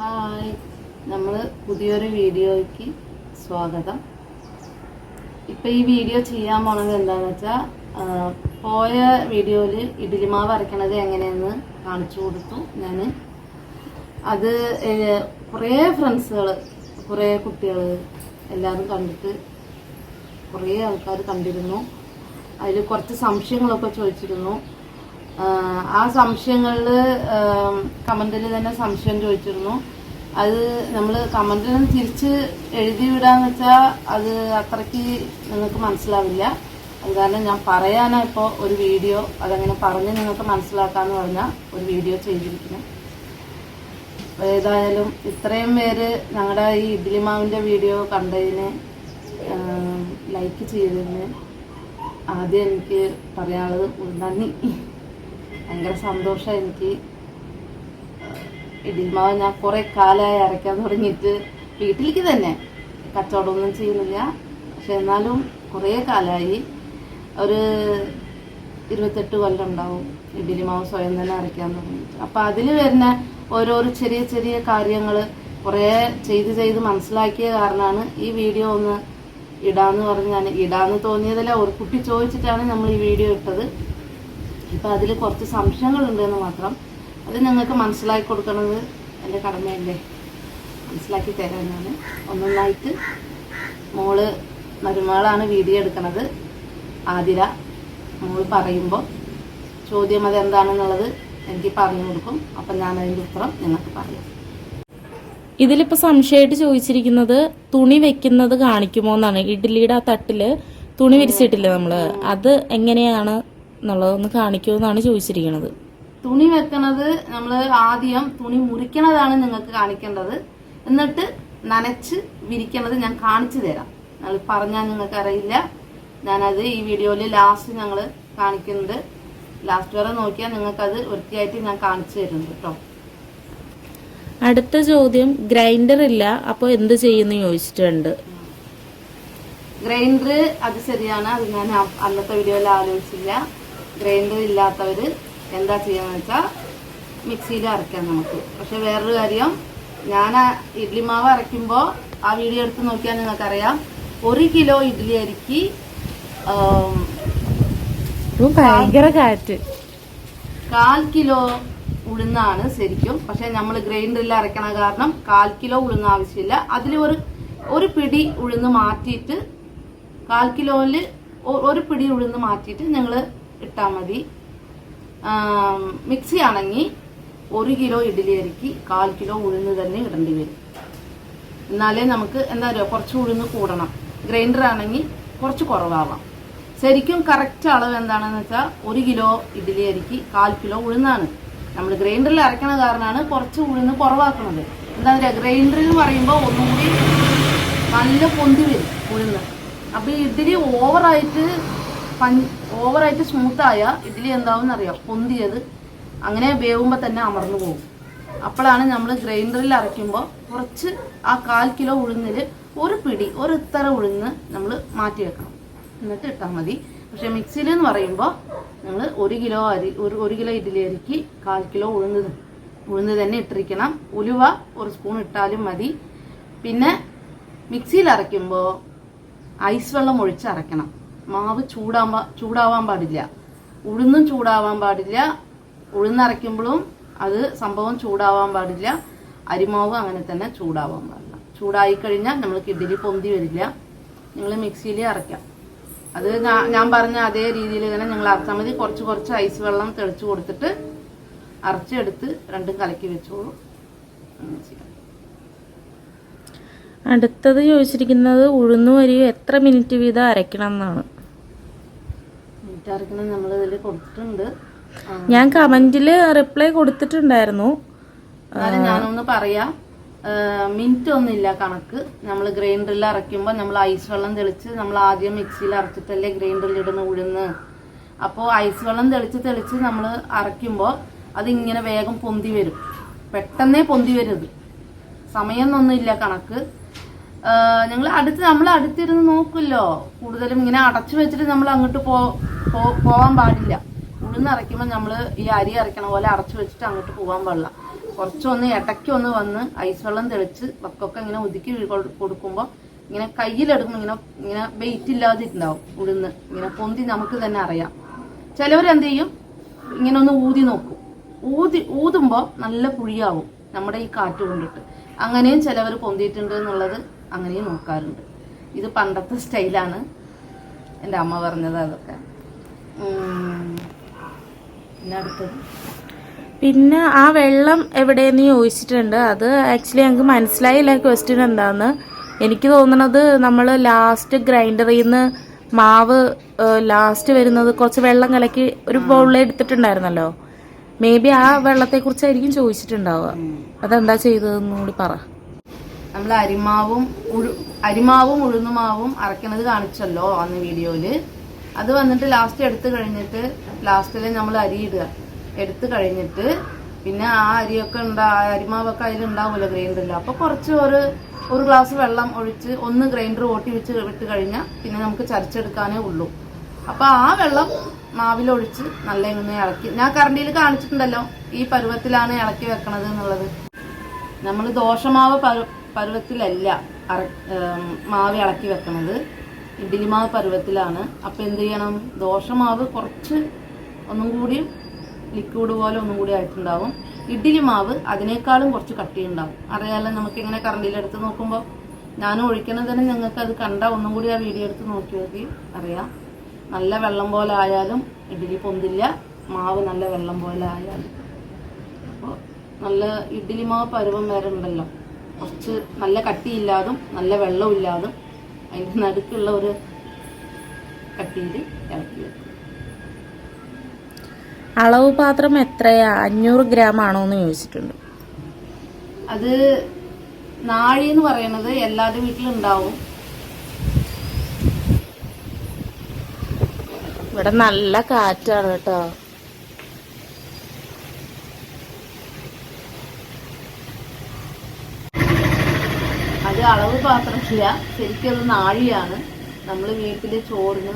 Hi. നമ്മൾ പുതിയൊരു വീഡിയോയ്ക്ക് സ്വാഗതം. ഇപ്പം ഈ വീഡിയോ ചെയ്യാൻ പോണത് എന്താണെന്ന് വെച്ചാൽ പോയ വീഡിയോയിൽ ഇഡ്ഡലി മാവ് അരയ്ക്കണത് എങ്ങനെയെന്ന് കാണിച്ചു കൊടുത്തു ഞാൻ അത് കുറേ ഫ്രണ്ട്സുകൾ കുറേ കുട്ടികൾ എല്ലാവരും കണ്ടിട്ട് കുറേ ആൾക്കാർ കണ്ടിരുന്നു. അതിൽ കുറച്ച് സംശയങ്ങളൊക്കെ ചോദിച്ചിരുന്നു. ആ സംശയങ്ങളിൽ കമന്റിൽ തന്നെ സംശയം ചോദിച്ചിരുന്നു. അത് നമ്മൾ കമന്റിൽ നിന്ന് തിരിച്ച് എഴുതി വിടാന്ന് വെച്ചാൽ അത് അത്രയ്ക്ക് നിങ്ങൾക്ക് മനസ്സിലാവില്ല. അത് കാരണം ഞാൻ പറയാനാ ഇപ്പോൾ ഒരു വീഡിയോ അതങ്ങനെ പറഞ്ഞ് നിങ്ങൾക്ക് മനസ്സിലാക്കാന്ന് പറഞ്ഞാൽ ഒരു വീഡിയോ ചെയ്തിരിക്കുന്നു. ഏതായാലും ഇത്രയും പേര് ഞങ്ങളുടെ ഈ ഇഡ്ഡലി മാവിന്റെ വീഡിയോ കണ്ടതിന് ലൈക്ക് ചെയ്തതിന് ആദ്യം എനിക്ക് പറയാനുള്ളത് നന്ദി. ഭയങ്കര സന്തോഷം എനിക്ക്. ഇടിമാവ് മാവ് ഞാൻ കുറേ കാലമായി അരയ്ക്കാൻ തുടങ്ങിയിട്ട് വീട്ടിലേക്ക് തന്നെ. കച്ചവടമൊന്നും ചെയ്യുന്നില്ല. പക്ഷെ എന്നാലും കുറേ കാലമായി ഒരു ഇരുപത്തെട്ട് കൊല്ലം ഉണ്ടാവും ഇഡ്ഡലി മാവ് സ്വയം തന്നെ അരയ്ക്കാൻ തുടങ്ങിയിട്ട്. അപ്പം അതിൽ വരുന്ന ഓരോരോ ചെറിയ ചെറിയ കാര്യങ്ങൾ കുറേ ചെയ്ത് ചെയ്ത് മനസ്സിലാക്കിയ കാരണമാണ് ഈ വീഡിയോ ഒന്ന് ഇടാന്ന് പറഞ്ഞ് ഞാൻ ഇടാന്ന് തോന്നിയതല്ല. ഒരു കുട്ടി ചോദിച്ചിട്ടാണ് നമ്മൾ ഈ വീഡിയോ ഇട്ടത്. ഇപ്പം അതിൽ കുറച്ച് സംശയങ്ങളുണ്ടെന്ന് മാത്രം അത് നിങ്ങൾക്ക് മനസ്സിലാക്കി കൊടുക്കണത് എന്റെ കടമയല്ലേ? മനസ്സിലാക്കി തരാനാണ്. ഒന്നൊന്നായിട്ട് മോൾ മരുമകളാണ് വീഡിയോ എടുക്കുന്നത് ആതിര മോൾ പറയുമ്പോൾ ചോദ്യം അത് എന്താണെന്നുള്ളത് എനിക്ക് പറഞ്ഞു കൊടുക്കും. അപ്പം ഞാൻ അതിന്റെ ഉത്തരം നിങ്ങൾക്ക് പറയാം. ഇതിലിപ്പോൾ സംശയമായിട്ട് ചോദിച്ചിരിക്കുന്നത് തുണി വെക്കുന്നത് കാണിക്കുമോ എന്നാണ് ഇഡ്ഡലിയുടെ ആ തട്ടിൽ തുണി വിരിച്ചിട്ടില്ലേ നമ്മൾ? അത് എങ്ങനെയാണ് എന്നുള്ളതൊന്ന് കാണിക്കുമോ എന്നാണ് ചോദിച്ചിരിക്കുന്നത്. തുണി വെക്കണത് നമ്മൾ ആദ്യം തുണി മുറിക്കണതാണ് നിങ്ങൾക്ക് കാണിക്കേണ്ടത്. എന്നിട്ട് നനച്ച് വിരിക്കണത് ഞാൻ കാണിച്ചു തരാം. ഞങ്ങൾ പറഞ്ഞാൽ നിങ്ങൾക്ക് അറിയില്ല ഞാനത് ഈ വീഡിയോയിൽ ലാസ്റ്റ് ഞങ്ങൾ കാണിക്കുന്നുണ്ട്. ലാസ്റ്റ് വരെ നോക്കിയാൽ നിങ്ങൾക്കത് വൃത്തിയായിട്ട് ഞാൻ കാണിച്ചു തരുന്നുണ്ട് കേട്ടോ. അടുത്ത ചോദ്യം ഗ്രൈൻഡർ ഇല്ല അപ്പോൾ എന്ത് ചെയ്യുന്നു ചോദിച്ചിട്ടുണ്ട്. ഗ്രൈൻഡർ അത് ശരിയാണ്. അത് ഞാൻ അന്നത്തെ വീഡിയോയിൽ ആലോചിച്ചില്ല. ഗ്രൈൻഡർ ഇല്ലാത്തവർ എന്താ ചെയ്യാന്ന് വെച്ചാൽ മിക്സിയിൽ അരയ്ക്കാം നമുക്ക്. പക്ഷെ വേറൊരു കാര്യം ഞാൻ ഇഡ്ലി മാവ് അരയ്ക്കുമ്പോൾ ആ വീഡിയോ എടുത്ത് നോക്കിയാൽ നിങ്ങൾക്കറിയാം. ഒരു കിലോ ഇഡ്ലി അരിക്ക് ഭയങ്കര കാറ്റ്. കാൽ കിലോ ഉഴുന്നാണ് ശരിക്കും. പക്ഷെ നമ്മൾ ഗ്രൈൻഡറിൽ അരയ്ക്കണ കാരണം കാൽ കിലോ ഉഴുന്ന് ആവശ്യമില്ല. അതിൽ ഒരു ഒരു പിടി ഉഴുന്ന് മാറ്റിയിട്ട് കാൽ കിലോയിൽ ഒരു പിടി ഉഴുന്ന് മാറ്റിയിട്ട് നിങ്ങൾ ഇട്ടാൽ മതി. മിക്സി ആണെങ്കിൽ ഒരു കിലോ ഇഡ്ഡലി അരിക്ക് കാൽ കിലോ ഉഴുന്ന് തന്നെ ഇടേണ്ടി വരും. എന്നാലേ നമുക്ക് എന്താ പറയുക കുറച്ച് ഉഴുന്ന് കൂടണം. ഗ്രൈൻഡർ ആണെങ്കിൽ കുറച്ച് കുറവാവാം. ശരിക്കും കറക്റ്റ് അളവ് എന്താണെന്ന് വെച്ചാൽ ഒരു കിലോ ഇഡ്ഡലി അരിക്ക് കാൽ കിലോ ഉഴുന്നാണ്. നമ്മൾ ഗ്രൈൻഡറിൽ അരയ്ക്കണ കാരണമാണ് കുറച്ച് ഉഴുന്ന് കുറവാക്കുന്നത്. എന്താ പറയുക ഗ്രൈൻഡർ എന്ന് പറയുമ്പോൾ ഒന്നുകൂടി നല്ല പൊന്തി വരും ഉഴുന്ന്. അപ്പോൾ ഇഡ്ഡലി ഓവറായിട്ട് ഓവറായിട്ട് സ്മൂത്തായ ഇഡ്ഡലി എന്താവും അറിയാം പൊന്തിയത്. അങ്ങനെ വേവുമ്പോൾ തന്നെ അമർന്നു പോകും. അപ്പോഴാണ് നമ്മൾ ഗ്രൈൻഡറിൽ അരയ്ക്കുമ്പോൾ കുറച്ച് ആ കാൽ കിലോ ഉഴുന്നിൽ ഒരു പിടി ഒരു ഇത്തര ഉഴുന്ന് നമ്മൾ മാറ്റി വെക്കണം എന്നിട്ട് ഇട്ടാൽ മതി. പക്ഷേ മിക്സിയിൽ എന്ന് പറയുമ്പോൾ നമ്മൾ ഒരു കിലോ അരി ഒരു ഒരു കിലോ ഇഡ്ഡലി അരിക്ക് കാൽ കിലോ ഉഴുന്ന് ഉഴുന്ന് തന്നെ ഇട്ടിരിക്കണം. ഉലുവ ഒരു സ്പൂൺ ഇട്ടാലും മതി. പിന്നെ മിക്സിയിൽ അരയ്ക്കുമ്പോൾ ഐസ് വെള്ളം ഒഴിച്ച് അരയ്ക്കണം. മാവ് ചൂടാവാൻ ചൂടാവാൻ പാടില്ല. ഉഴുന്നും ചൂടാവാൻ പാടില്ല. ഉഴുന്നരയ്ക്കുമ്പോഴും അത് സംഭവം ചൂടാവാൻ പാടില്ല. അരിമാവ് അങ്ങനെ തന്നെ ചൂടാവാൻ പാടില്ല. ചൂടായി കഴിഞ്ഞാൽ നമ്മൾക്ക് ഇഡ്ഡലി പൊന്തി വരില്ല. നിങ്ങൾ മിക്സിയിൽ അരയ്ക്കാം. അത് ഞാൻ പറഞ്ഞ അതേ രീതിയിൽ തന്നെ നിങ്ങൾ അരച്ചാൽ മതി. കുറച്ച് കുറച്ച് ഐസ് വെള്ളം തെളിച്ച് കൊടുത്തിട്ട് അരച്ചെടുത്ത് രണ്ടും കലക്കി വെച്ചോളൂ. അടുത്തത് ചോദിച്ചിരിക്കുന്നത് ഉഴുന്നുവരിയോ എത്ര മിനിറ്റ് വീതം അരയ്ക്കണം എന്നാണ്. നമ്മൾ ഇതിൽ കൊടുത്തിട്ടുണ്ട്. ഞാൻ കമന്റിൽ റിപ്ലൈ കൊടുത്തിട്ടുണ്ടായിരുന്നു. ഞാനൊന്ന് പറയാം മിനിറ്റ് ഒന്നുമില്ല കണക്ക്. നമ്മൾ ഗ്രൈൻഡറിൽ അരയ്ക്കുമ്പോൾ നമ്മൾ ഐസ് വെള്ളം തെളിച്ച് നമ്മൾ ആദ്യം മിക്സിയിൽ അരച്ചിട്ടല്ലേ ഗ്രൈൻഡറിൽ ഇടുന്ന ഉഴുന്ന്. അപ്പോൾ ഐസ് വെള്ളം തെളിച്ച് തെളിച്ച് നമ്മൾ അരയ്ക്കുമ്പോൾ അതിങ്ങനെ വേഗം പൊന്തി വരും. പെട്ടെന്നേ പൊന്തി വരും സമയമൊന്നുമില്ല കണക്ക്. ഞങ്ങൾ അടുത്ത് നമ്മൾ അടുത്തിരുന്ന് നോക്കുമല്ലോ കൂടുതലും ഇങ്ങനെ അടച്ചു വെച്ചിട്ട് നമ്മൾ അങ്ങോട്ട് പോവാൻ പാടില്ല. ഉഴുന്ന് അരയ്ക്കുമ്പോൾ നമ്മൾ ഈ അരി അരയ്ക്കണ പോലെ അടച്ചു വെച്ചിട്ട് അങ്ങോട്ട് പോകാൻ പാടില്ല. കുറച്ചൊന്ന് ഇടയ്ക്കൊന്ന് വന്ന് ഐസ് വെള്ളം തെളിച്ച് വക്കൊക്കെ ഇങ്ങനെ ഒതുക്കി കൊടുക്കുമ്പോൾ ഇങ്ങനെ കയ്യിലെടുക്കുമ്പോൾ ഇങ്ങനെ ഇങ്ങനെ വെയിറ്റ് ഇല്ലാതിട്ടുണ്ടാവും ഉഴുന്ന്. ഇങ്ങനെ പൊന്തി നമുക്ക് തന്നെ അറിയാം. ചിലവർ ചിലവരെന്ത് ചെയ്യും? ഇങ്ങനെ ഒന്ന് ഊതി നോക്കും. ഊതി ഊതുമ്പോൾ നല്ല പുഴിയാവും നമ്മുടെ ഈ കാറ്റ് കൊണ്ടിട്ട്. അങ്ങനെയും ചിലവർ പൊന്തിയിട്ടുണ്ട് എന്നുള്ളത് അങ്ങനെയും നോക്കാറുണ്ട്. ഇത് പണ്ടത്തെ സ്റ്റൈലാണ് എന്റെ അമ്മ പറഞ്ഞത് അതൊക്കെ. പിന്നെ അടുത്തത്? പിന്നെ ആ വെള്ളം എവിടെയെന്ന് ചോദിച്ചിട്ടുണ്ട്. അത് ആക്ച്വലി ഞങ്ങൾക്ക് മനസ്സിലായില്ല ക്വസ്റ്റ്യൻ എന്താന്ന്. എനിക്ക് തോന്നുന്നത് നമ്മൾ ലാസ്റ്റ് ഗ്രൈൻഡറിൽ നിന്ന് മാവ് ലാസ്റ്റ് വരുന്നത് കുറച്ച് വെള്ളം കലക്കി ഒരു ബൗളിൽ എടുത്തിട്ടുണ്ടായിരുന്നല്ലോ. മേ ബി ആ വെള്ളത്തെക്കുറിച്ചായിരിക്കും ചോദിച്ചിട്ടുണ്ടാവുക. അതെന്താ ചെയ്തതെന്നും കൂടി പറ. നമ്മൾ അരിമാവും ഉഴു അരിമാവും ഉഴുന്നുമാവും അരക്കണത് കാണിച്ചല്ലോ അന്ന് വീഡിയോയിൽ. അത് വന്നിട്ട് ലാസ്റ്റ് എടുത്തു കഴിഞ്ഞിട്ട് ലാസ്റ്റിൽ നമ്മൾ അരി ഇടുക. എടുത്തു കഴിഞ്ഞിട്ട് പിന്നെ ആ അരിയൊക്കെ ഉണ്ടാ അരിമാവൊക്കെ അതിലുണ്ടാവുമല്ലോ ഗ്രൈൻഡറിൽ അപ്പൊ കുറച്ച് ഒരു ഒരു ഗ്ലാസ് വെള്ളം ഒഴിച്ച് ഒന്ന് ഗ്രൈൻഡർ ഓട്ടി വെച്ച് വിട്ട് കഴിഞ്ഞാൽ പിന്നെ നമുക്ക് ചരിച്ചെടുക്കാനേ ഉള്ളൂ. അപ്പൊ ആ വെള്ളം മാവിലൊഴിച്ച് നല്ല ഇങ്ങനെ ഇളക്കി. ഞാൻ കറണ്ടിയിൽ കാണിച്ചിട്ടുണ്ടല്ലോ ഈ പരുവത്തിലാണ് ഇളക്കി വെക്കണത് എന്നുള്ളത്. നമ്മൾ ദോശമാവ് പരു- പരുവത്തിലല്ല അറ മാവ് ഇളക്കി വെക്കണത്. ഇഡ്ഡലി മാവ് പരുവത്തിലാണ് അപ്പം എന്ത് ചെയ്യണം? ദോശമാവ് കുറച്ച് ഒന്നും കൂടി ലിക്വിഡ് പോലെ ഒന്നും കൂടി ആയിട്ടുണ്ടാവും. ഇഡ്ഡലി മാവ് അതിനേക്കാളും കുറച്ച് കട്ടിയുണ്ടാവും. അറിയാലോ നമുക്ക് ഇങ്ങനെ കറണ്ടിയിലെടുത്ത് നോക്കുമ്പോൾ ഞാൻ ഒഴിക്കുന്നത് തന്നെ നിങ്ങൾക്ക് അത് കണ്ട ഒന്നും കൂടി ആ വീഡിയോ എടുത്ത് നോക്കി നോക്കി അറിയാം. നല്ല വെള്ളം പോലെ ആയാലും ഇഡ്ഡലി പൊന്തില്ല. മാവ് നല്ല വെള്ളം പോലെ ആയാലും. അപ്പോൾ നല്ല ഇഡ്ഡലി മാവ് പരുവം വരെ ഉണ്ടല്ലോ. കുറച്ച് നല്ല കട്ടിയില്ലാതും നല്ല വെള്ളമില്ലാതും അതിന്റെ നടുക്കുള്ള ഒരു കട്ടിയിൽ ഇളക്കി വെക്കും. അളവ് പാത്രം എത്രയാ? അഞ്ഞൂറ് ഗ്രാം ആണോ എന്ന് ചോദിച്ചിട്ടുണ്ട്. അത് നാഴി എന്ന് പറയണത് എല്ലാവരുടെ വീട്ടിലുണ്ടാവും. ഇവിടെ നല്ല കാറ്റാണ് കേട്ടോ. അളവ് പാത്രമില്ല ശരിക്കും അത് നാഴിയാണ്. നമ്മൾ വീട്ടിൽ ചോറിന്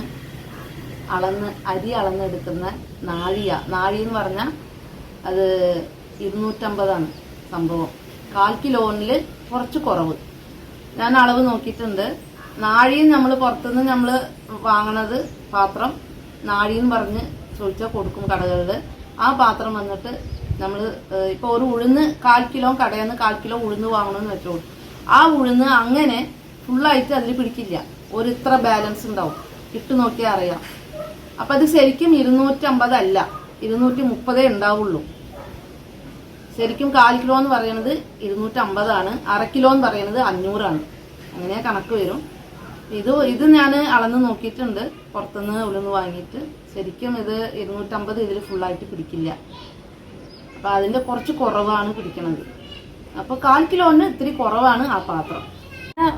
അളന്ന് അരി അളന്നെടുക്കുന്ന നാഴിയ. നാഴി എന്ന് പറഞ്ഞാൽ അത് ഇരുന്നൂറ്റമ്പതാണ് സംഭവം. കാൽ കിലോണിൽ കുറച്ച് കുറവ്. ഞാൻ അളവ് നോക്കിയിട്ടുണ്ട്. നാഴിയും നമ്മൾ പുറത്തുനിന്ന് നമ്മൾ വാങ്ങണത് പാത്രം നാഴിന്ന് പറഞ്ഞ് ചോദിച്ചാൽ കൊടുക്കും കടകളിൽ ആ പാത്രം വന്നിട്ട് നമ്മൾ ഇപ്പോൾ ഒരു ഉഴുന്ന് കാൽ കിലോ കടയിൽ നിന്ന് കാൽ കിലോ ഉഴുന്ന് വാങ്ങണമെന്ന് വെച്ചോളൂ. ആ ഉഴുന്ന് അങ്ങനെ ഫുള്ളായിട്ട് അതിൽ പിടിക്കില്ല. ഒരു ഇത്ര ബാലൻസ് ഉണ്ടാവും. ഇട്ട് നോക്കിയാൽ അറിയാം. അപ്പം അത് ശരിക്കും ഇരുന്നൂറ്റമ്പതല്ല ഇരുന്നൂറ്റി മുപ്പതേ ഉണ്ടാവുള്ളൂ. ശരിക്കും കാൽ കിലോ എന്ന് പറയുന്നത് ഇരുന്നൂറ്റമ്പതാണ്. അര കിലോ എന്ന് പറയുന്നത് അഞ്ഞൂറാണ്. അങ്ങനെ കണക്ക് വരും. ഇത് ഇത് ഞാൻ അളന്ന് നോക്കിയിട്ടുണ്ട്. പുറത്തുനിന്ന് ഉഴുന്ന് വാങ്ങിയിട്ട്. ശരിക്കും ഇത് ഇരുന്നൂറ്റമ്പത് ഇതിൽ ഫുള്ളായിട്ട് പിടിക്കില്ല. അപ്പം അതിന്റെ കുറച്ച് കുറവാണ് പിടിക്കണത്. അപ്പോൾ കാൽ കിലോന് ഇത്തിരി കുറവാണ് ആ പാത്രം.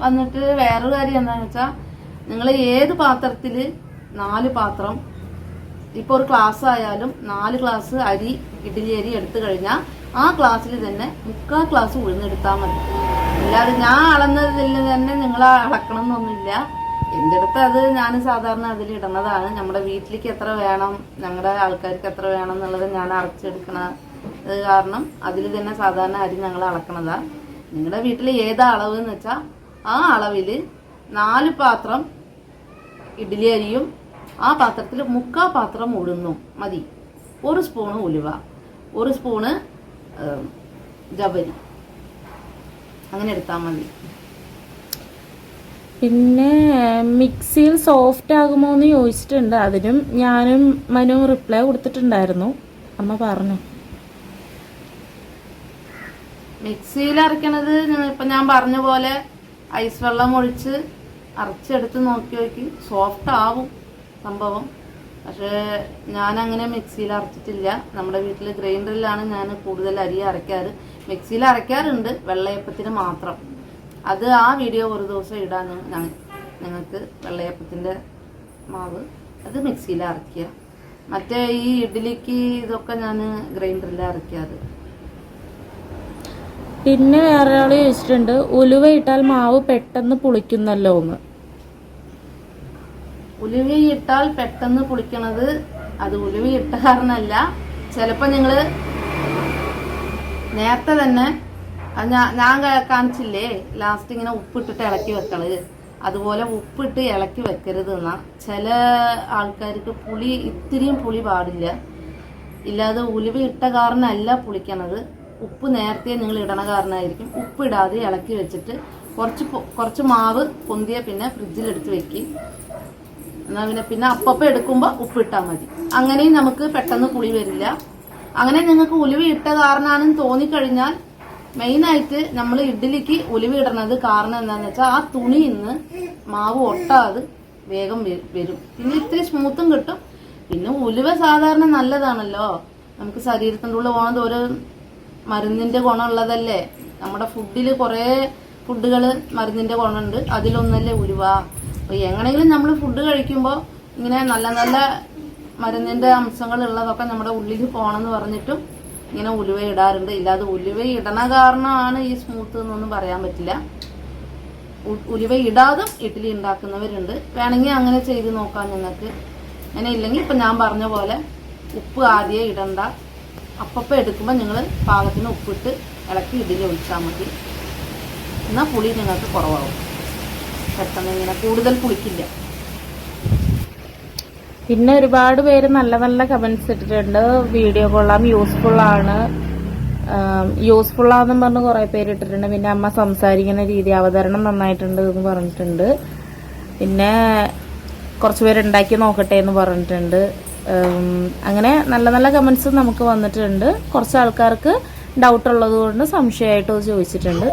വന്നിട്ട് വേറൊരു കാര്യം എന്താണെന്ന് വെച്ചാൽ നിങ്ങൾ ഏത് പാത്രത്തിൽ നാല് പാത്രം ഇപ്പോൾ ഒരു ക്ലാസ് ആയാലും നാല് ഗ്ലാസ് അരി ഇഡ്ഡലി അരി എടുത്തു കഴിഞ്ഞാൽ ആ ക്ലാസ്സിൽ തന്നെ മുക്കാൽ ക്ലാസ് ഉഴുന്നെടുത്താൽ മതി. അല്ലാതെ ഞാൻ അളന്നതിൽ തന്നെ നിങ്ങൾ അളക്കണം എന്നൊന്നുമില്ല എന്റെ അടുത്ത് അത് ഞാൻ സാധാരണ അതിൽ ഇടുന്നതാണ് നമ്മുടെ വീട്ടിലേക്ക് എത്ര വേണം ഞങ്ങളുടെ ആൾക്കാർക്ക് എത്ര വേണം എന്നുള്ളത് ഞാൻ അരച്ചെടുക്കണ ഇത് കാരണം അതിൽ തന്നെ സാധാരണ അരി ഞങ്ങൾ അളക്കണതാ. നിങ്ങളുടെ വീട്ടിൽ ഏതാ അളവ് എന്ന് വെച്ചാൽ ആ അളവിൽ നാല് പാത്രം ഇഡ്ഡലി അരിയും ആ പാത്രത്തിൽ മുക്കാ പാത്രം ഉഴുന്നും മതി. ഒരു സ്പൂണ് ഉലുവ ഒരു സ്പൂണ് ജവരി അങ്ങനെ എടുത്താൽ മതി. പിന്നെ മിക്സിയിൽ സോഫ്റ്റ് ആകുമോ എന്ന് ചോദിച്ചിട്ടുണ്ട്. അതിനും ഞാനും മനു റിപ്ലൈ കൊടുത്തിട്ടുണ്ടായിരുന്നു. അമ്മ പറഞ്ഞു? മിക്സിയിൽ അരയ്ക്കണത് ഇപ്പം ഞാൻ പറഞ്ഞ പോലെ ഐസ് വെള്ളം ഒഴിച്ച് അരച്ചെടുത്ത് നോക്കി നോക്കി സോഫ്റ്റ് ആവും സംഭവം. പക്ഷേ അങ്ങനെ മിക്സിയിൽ അരച്ചിട്ടില്ല. നമ്മുടെ വീട്ടിൽ ഗ്രൈൻഡറിലാണ് ഞാൻ കൂടുതൽ അരി അരയ്ക്കാറ്. മിക്സിയിൽ അരയ്ക്കാറുണ്ട് വെള്ളയപ്പത്തിന് മാത്രം. അത് ആ വീഡിയോ ഒരു ദിവസം ഇടാൻ ഞാൻ ഞങ്ങൾക്ക് വെള്ളയപ്പത്തിന്റെ മാവ് അത് മിക്സിയിൽ അരയ്ക്കുക. മറ്റേ ഈ ഇഡ്ഡലിക്ക് ഇതൊക്കെ ഞാൻ ഗ്രൈൻഡറിൽ അരയ്ക്കാറ്. പിന്നെ വേറെ ഒരാൾ ചോദിച്ചിട്ടുണ്ട് ഉലുവ ഇട്ടാൽ മാവ് പെട്ടെന്ന് പുളിക്കുന്നല്ലോ എന്ന്. ഉലുവ ഇട്ടാൽ പെട്ടെന്ന് പുളിക്കണത് അത് ഉലുവ ഇട്ട കാരണമല്ല. ചിലപ്പോൾ നിങ്ങൾ നേരത്തെ തന്നെ ഞാൻ കാണിച്ചില്ലേ ലാസ്റ്റ് ഇങ്ങനെ ഉപ്പിട്ടിട്ട് ഇളക്കി വെക്കൾ അതുപോലെ ഉപ്പിട്ട് ഇളക്കി വെക്കരുത് എന്നാ. ചില ആൾക്കാർക്ക് പുളി ഇത്തിരിയും പുളി പാടില്ല. ഇല്ലാതെ ഉലുവ ഇട്ട കാരണമല്ല പുളിക്കണത്. ഉപ്പ് നേരത്തെ നിങ്ങൾ ഇടണ കാരണമായിരിക്കും. ഉപ്പ് ഇടാതെ ഇളക്കി വെച്ചിട്ട് കുറച്ച് കുറച്ച് മാവ് പൊന്തിയ പിന്നെ ഫ്രിഡ്ജിലെടുത്ത് വെക്കും. എന്നാൽ പിന്നെ പിന്നെ അപ്പപ്പം എടുക്കുമ്പോൾ ഉപ്പിട്ടാൽ മതി. അങ്ങനെയും നമുക്ക് പെട്ടെന്ന് പുളി വരില്ല. അങ്ങനെ നിങ്ങൾക്ക് ഉലുവ ഇട്ട കാരണമാണെന്ന് തോന്നിക്കഴിഞ്ഞാൽ മെയിനായിട്ട് നമ്മൾ ഇഡ്ഡലിക്ക് ഉലുവ ഇടണത് കാരണം എന്താണെന്ന് വെച്ചാൽ ആ തുണി ഇന്ന് മാവ് ഒട്ടാതെ വേഗം വരും. പിന്നെ ഇത്തിരി സ്മൂത്തും കിട്ടും. പിന്നെ ഉലുവ സാധാരണ നല്ലതാണല്ലോ. നമുക്ക് ശരീരത്തിന്റെ ഉള്ളിൽ പോകുന്നത് ഒരു മരുന്നിന്റെ ഗുണമുള്ളതല്ലേ? നമ്മുടെ ഫുഡിൽ കുറേ ഫുഡുകൾ മരുന്നിന്റെ ഗുണമുണ്ട്. അതിലൊന്നല്ലേ ഉരുവാ. അപ്പൊ എങ്ങനെയെങ്കിലും നമ്മൾ ഫുഡ് കഴിക്കുമ്പോൾ ഇങ്ങനെ നല്ല നല്ല മരുന്നിന്റെ അംശങ്ങൾ ഉള്ളതൊക്കെ നമ്മുടെ ഉള്ളിൽ പോകണമെന്ന് പറഞ്ഞിട്ടും ഇങ്ങനെ ഉലുവ ഇടാറുണ്ട്. ഇല്ലാതെ ഉലുവ ഇടണ കാരണമാണ് ഈ സ്മൂത്ത് എന്നൊന്നും പറയാൻ പറ്റില്ല. ഉലുവ ഇടാതും ഇഡ്ഡലി ഉണ്ടാക്കുന്നവരുണ്ട്. വേണമെങ്കിൽ അങ്ങനെ ചെയ്ത് നോക്കാം നിങ്ങൾക്ക് അങ്ങനെ ഇല്ലെങ്കിൽ ഇപ്പം ഞാൻ പറഞ്ഞ പോലെ ഉപ്പ് ആദ്യം ഇടണ്ട. അപ്പപ്പം എടുക്കുമ്പോൾ നിങ്ങൾ പാകത്തിന് ഉപ്പിട്ട് ഇളക്കി ഇതിൽ ഒഴിച്ചാൽ മതി. എന്നാൽ പുളി നിങ്ങൾക്ക് കുറവാകും പെട്ടെന്ന് ഇങ്ങനെ കൂടുതൽ പുളിക്കില്ല. പിന്നെ ഒരുപാട് പേര് നല്ല നല്ല കമൻസ് ഇട്ടിട്ടുണ്ട്. വീഡിയോ കൊള്ളാം യൂസ്ഫുൾ ആണ്. യൂസ്ഫുൾ ആണെന്ന് പറഞ്ഞ് കുറേ പേര് ഇട്ടിട്ടുണ്ട്. പിന്നെ അമ്മ സംസാരിക്കുന്ന രീതി അവതരണം നന്നായിട്ടുണ്ട് എന്ന് പറഞ്ഞിട്ടുണ്ട്. പിന്നെ കുറച്ച് പേര് ഉണ്ടാക്കി നോക്കട്ടെ എന്ന് പറഞ്ഞിട്ടുണ്ട്. അങ്ങനെ നല്ല നല്ല കമൻസ് നമുക്ക് വന്നിട്ടുണ്ട്. കുറച്ച് ആൾക്കാർക്ക് ഡൗട്ട് ഉള്ളത് കൊണ്ട് സംശയമായിട്ട് ചോദിച്ചിട്ടുണ്ട്.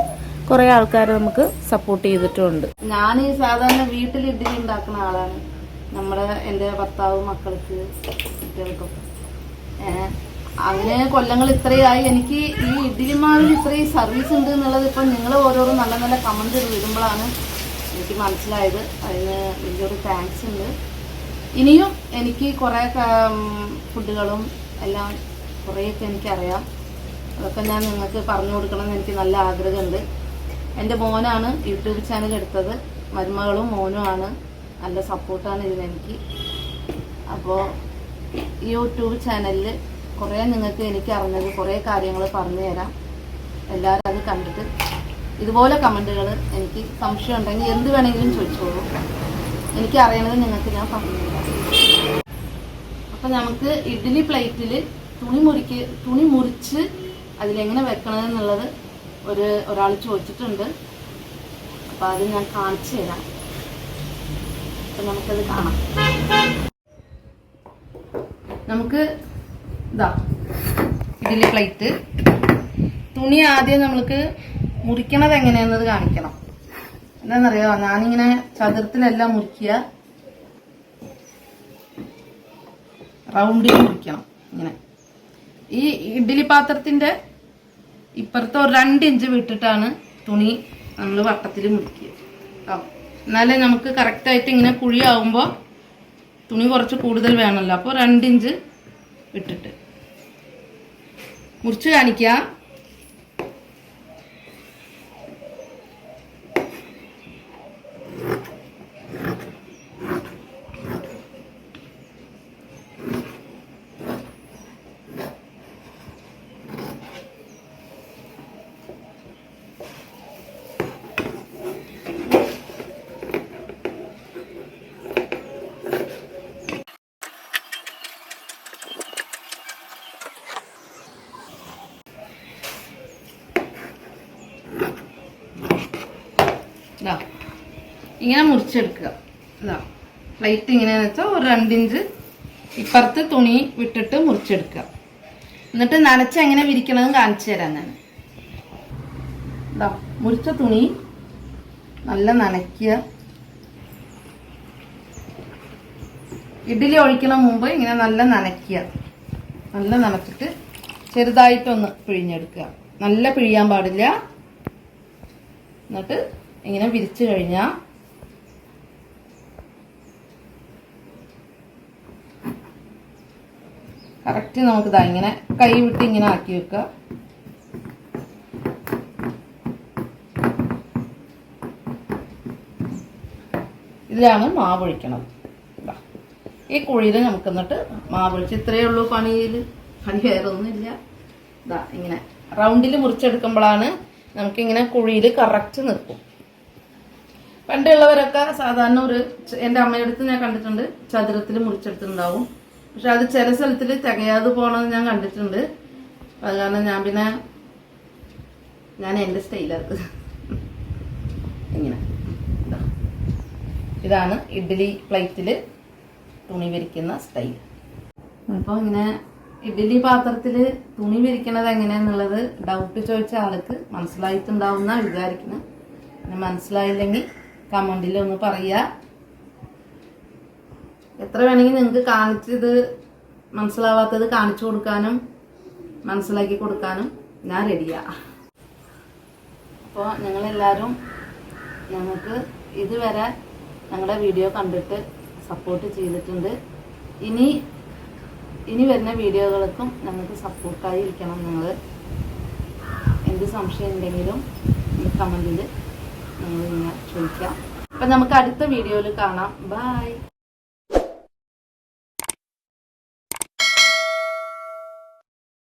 കുറെ ആൾക്കാർ നമുക്ക് സപ്പോർട്ട് ചെയ്തിട്ടുണ്ട്. ഞാൻ ഈ സാധാരണ വീട്ടിൽ ഇഡ്ഡലി ഉണ്ടാക്കുന്ന ആളാണ്. നമ്മുടെ എന്റെ ഭർത്താവ് മക്കൾക്ക് കുട്ടികൾക്കൊക്കെ അങ്ങനെ കൊല്ലങ്ങൾ ഇത്രയായി. എനിക്ക് ഈ ഇഡ്ഡലി മാവിൽ ഇത്രയും സർവീസ് ഉണ്ട് എന്നുള്ളത് ഇപ്പം നിങ്ങൾ ഓരോരോ നല്ല നല്ല കമന്റ് ഇടുമ്പോഴാണ് എനിക്ക് മനസ്സിലായത്. അതിന് വലിയൊരു താങ്ക്സ് ഉണ്ട്. ഇനിയും എനിക്ക് കുറേ ഫുഡുകളും എല്ലാം കുറേയൊക്കെ എനിക്കറിയാം. അതൊക്കെ ഞാൻ നിങ്ങൾക്ക് പറഞ്ഞു കൊടുക്കണമെന്ന് എനിക്ക് നല്ല ആഗ്രഹമുണ്ട്. എന്റെ മോനാണ് യൂട്യൂബ് ചാനൽ എടുത്തത്. മരുമകളും മോനുമാണ് നല്ല സപ്പോർട്ടാണ് ഇതിനെനിക്ക് അപ്പോൾ യൂട്യൂബ് ചാനലിൽ കുറേ നിങ്ങൾക്ക് എനിക്ക് അറിഞ്ഞത് കുറേ കാര്യങ്ങൾ പറഞ്ഞു തരാം. എല്ലാവരും അത് കണ്ടിട്ട് ഇതുപോലെ കമന്റുകൾ എനിക്ക് സംശയം ഉണ്ടെങ്കിൽ എന്ത് വേണമെങ്കിലും ചോദിച്ചോളൂ. എനിക്ക് അറിയണത് നിങ്ങൾക്ക് ഞാൻ പറഞ്ഞു അപ്പം നമുക്ക് ഇഡ്ഡലി പ്ലേറ്റിൽ തുണി മുറിക്ക് തുണി മുറിച്ച് അതിലെങ്ങനെ വെക്കണമെന്നുള്ളത് ഒരു ഒരാൾ ചോദിച്ചിട്ടുണ്ട്. അപ്പം അത് ഞാൻ കാണിച്ചു തരാം. അപ്പം നമുക്കത് കാണാം. നമുക്ക് ഇതാ ഇഡ്ഡലി പ്ലേറ്റ്. തുണി ആദ്യം നമ്മൾക്ക് മുറിക്കണത് എങ്ങനെയെന്നത് കാണിക്കണം. എന്താണെന്നറിയോ? ഞാനിങ്ങനെ ചതുരത്തിലെല്ലാം മുറിക്കുക. റൗണ്ടിൽ മുറിക്കണം ഇങ്ങനെ. ഈ ഇഡ്ഡലി പാത്രത്തിന്റെ ഇപ്പുറത്ത് ഒരു രണ്ട് ഇഞ്ച് വിട്ടിട്ടാണ് തുണി നമ്മൾ വട്ടത്തിൽ മുറിക്കുക എന്നാലേ നമുക്ക് കറക്റ്റായിട്ട് ഇങ്ങനെ കുഴിയാവുമ്പോൾ തുണി കുറച്ച് കൂടുതൽ വേണമല്ലോ. അപ്പോൾ രണ്ട് ഇഞ്ച് വിട്ടിട്ട്. മുറിച്ച് കാണിക്കുക ഇതാ ഇങ്ങനെ മുറിച്ചെടുക്കുക. ഇതാ. പ്ലേറ്റ് ഇങ്ങനെയാന്ന് വെച്ചാൽ ഒരു രണ്ടിഞ്ച് ഇപ്പുറത്ത് തുണി വിട്ടിട്ട് മുറിച്ചെടുക്കുക. എന്നിട്ട് നനച്ച് എങ്ങനെ വിരിക്കണമെന്ന് കാണിച്ചു തരാം ഞാൻ. ഇതാ മുറിച്ച തുണി നല്ല നനയ്ക്കുക. ഇഡ്ഡലി ഒഴിക്കണ മുമ്പ് ഇങ്ങനെ നല്ല നനയ്ക്കുക. നല്ല നനച്ചിട്ട് ചെറുതായിട്ടൊന്ന് പിഴിഞ്ഞെടുക്കുക. നല്ല പിഴിയാൻ പാടില്ല. എന്നിട്ട് ഇങ്ങനെ വിരിച്ചു കഴിഞ്ഞാൽ കറക്റ്റ് നമുക്ക് ഇതാ ഇങ്ങനെ കൈ വിട്ട് ഇങ്ങനെ ആക്കി വെക്കുക. ഇതിലാണ് മാവ് ഒഴിക്കണത്. ഇതാ. ഈ കുഴിയിൽ നമുക്ക് എന്നിട്ട് മാവ് ഒഴിച്ച് ഇത്രയേ ഉള്ളൂ പണിയിൽ. പണി വേറെ ഒന്നുമില്ല. ഇതാ ഇങ്ങനെ റൗണ്ടിൽ മുറിച്ചെടുക്കുമ്പോഴാണ് നമുക്കിങ്ങനെ കുഴിയിൽ കറക്റ്റ് നിൽക്കും. പണ്ടുള്ളവരൊക്കെ സാധാരണ ഒരു എന്റെ അമ്മയുടെ അടുത്ത് ഞാൻ കണ്ടിട്ടുണ്ട് ചതുരത്തിൽ മുറിച്ചെടുത്തിട്ടുണ്ടാവും. പക്ഷെ അത് ചില സ്ഥലത്തിൽ തികയാതെ പോണത് ഞാൻ കണ്ടിട്ടുണ്ട്. അത് കാരണം ഞാൻ പിന്നെ ഞാൻ എന്റെ സ്റ്റൈലത് ഇങ്ങനെ. ഇതാണ് ഇഡ്ഡലി പ്ലേറ്റിൽ തുണി വിരിക്കുന്ന സ്റ്റൈൽ അപ്പോൾ ഇങ്ങനെ ഇഡ്ഡലി പാത്രത്തിൽ തുണി വിരിക്കണത് എങ്ങനെയാന്നുള്ളത് ഡൗട്ട് ചോദിച്ച ആൾക്ക് മനസ്സിലായിട്ടുണ്ടാവുന്ന വിചാരിക്കുന്നു. പിന്നെ മനസ്സിലായില്ലെങ്കിൽ കമന്റിൽ ഒന്ന് പറയുക എത്ര വേണമെങ്കിൽ നിങ്ങൾക്ക് കാണിച്ചത് മനസ്സിലാവാത്തത് കാണിച്ചു കൊടുക്കാനും മനസ്സിലാക്കി കൊടുക്കാനും ഞാൻ റെഡിയാ അപ്പോൾ ഞങ്ങളെല്ലാവരും ഞങ്ങൾക്ക് ഇതുവരെ ഞങ്ങളുടെ വീഡിയോ കണ്ടിട്ട് സപ്പോർട്ട് ചെയ്തിട്ടുണ്ട്. ഇനി ഇനി വരുന്ന വീഡിയോകൾക്കും ഞങ്ങൾക്ക് സപ്പോർട്ടായി ഇരിക്കണം നിങ്ങൾ എന്ത് സംശയം ഉണ്ടെങ്കിലും കമന്റിൽ നിങ്ങൾ ഇങ്ങനെ ചോദിക്കാം. അപ്പം നമുക്ക് അടുത്ത വീഡിയോയിൽ കാണാം. ബായ്